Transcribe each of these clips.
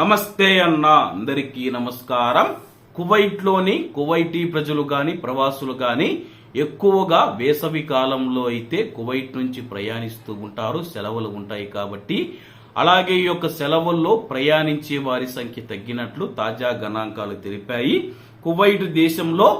నమస్తే అన్న అందరికీ నమస్కారం. కువైట్లోని కువైటీ ప్రజలు గాని ప్రవాసులు గాని ఎక్కువగా వేసవి కాలంలో అయితే కువైట్ నుంచి ప్రయాణిస్తూ ఉంటారు. సెలవులు ఉంటాయి కాబట్టి అలాగే ఈ యొక్క సెలవుల్లో ప్రయాణించే వారి సంఖ్య తగ్గినట్లు తాజా గణాంకాలు తెలిపాయి. కువైట్ దేశంలో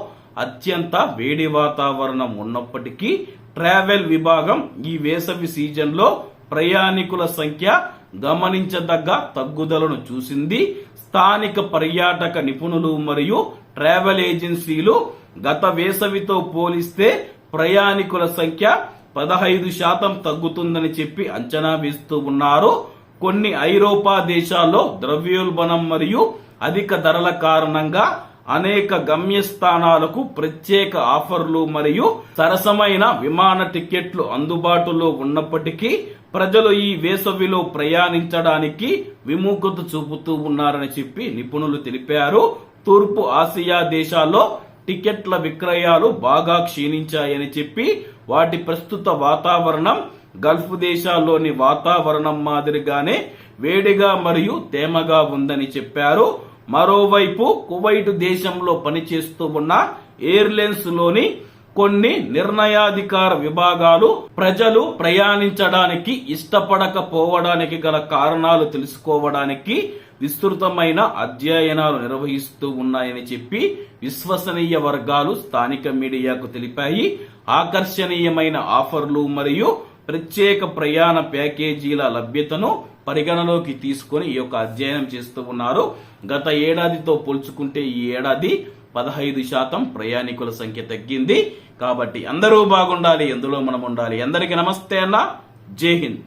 అత్యంత వేడి వాతావరణం ఉన్నప్పటికీ ట్రావెల్ విభాగం ఈ వేసవి సీజన్లో ప్రయాణికుల సంఖ్య గమనించదగ్గ తగ్గుదలను చూసింది స్థానిక పర్యాటక నిపుణులు మరియు ట్రావెల్ ఏజెన్సీలు. గత వేసవితో పోలిస్తే ప్రయాణికుల సంఖ్య పదహైదు శాతం తగ్గుతుందని చెప్పి అంచనా వేస్తూ ఉన్నారు. కొన్ని ఐరోపా దేశాల్లో ద్రవ్యోల్బణం మరియు అధిక ధరల కారణంగా అనేక గమ్యస్థానాలకు ప్రత్యేక ఆఫర్లు మరియు సరసమైన విమాన టికెట్లు అందుబాటులో ఉన్నప్పటికీ ప్రజలు ఈ వేసవిలో ప్రయాణించడానికి విముఖత చూపుతూ ఉన్నారని చెప్పి నిపుణులు తెలిపారు. తూర్పు ఆసియా దేశాల్లో టికెట్ల విక్రయాలు బాగా క్షీణించాయని చెప్పి వాటి ప్రస్తుత వాతావరణం గల్ఫ్ దేశాల్లోని వాతావరణం మాదిరిగానే వేడిగా మరియు తేమగా ఉందని చెప్పారు. మరోవైపు కువైట్ దేశంలో పనిచేస్తూ ఉన్న ఎయిర్లైన్స్లోని కొన్ని నిర్ణయాధికార విభాగాలు ప్రజలు ప్రయాణించడానికి ఇష్టపడకపోవడానికి గల కారణాలు తెలుసుకోవడానికి విస్తృతమైన అధ్యయనాలు నిర్వహిస్తూ ఉన్నాయని చెప్పి విశ్వసనీయ వర్గాలు స్థానిక మీడియాకు తెలిపాయి. ఆకర్షణీయమైన ఆఫర్లు మరియు ప్రత్యేక ప్రయాణ ప్యాకేజీల లభ్యతను పరిగణలోకి తీసుకొని ఈ యొక్క అధ్యయనం చేస్తూ ఉన్నారు. గత ఏడాదితో పోల్చుకుంటే ఈ ఏడాది పదహైదు శాతం ప్రయాణికుల సంఖ్య తగ్గింది. కాబట్టి అందరూ బాగుండాలి ఎందులో మనం ఉండాలి? అందరికీ నమస్తే అన్న. జై హింద్.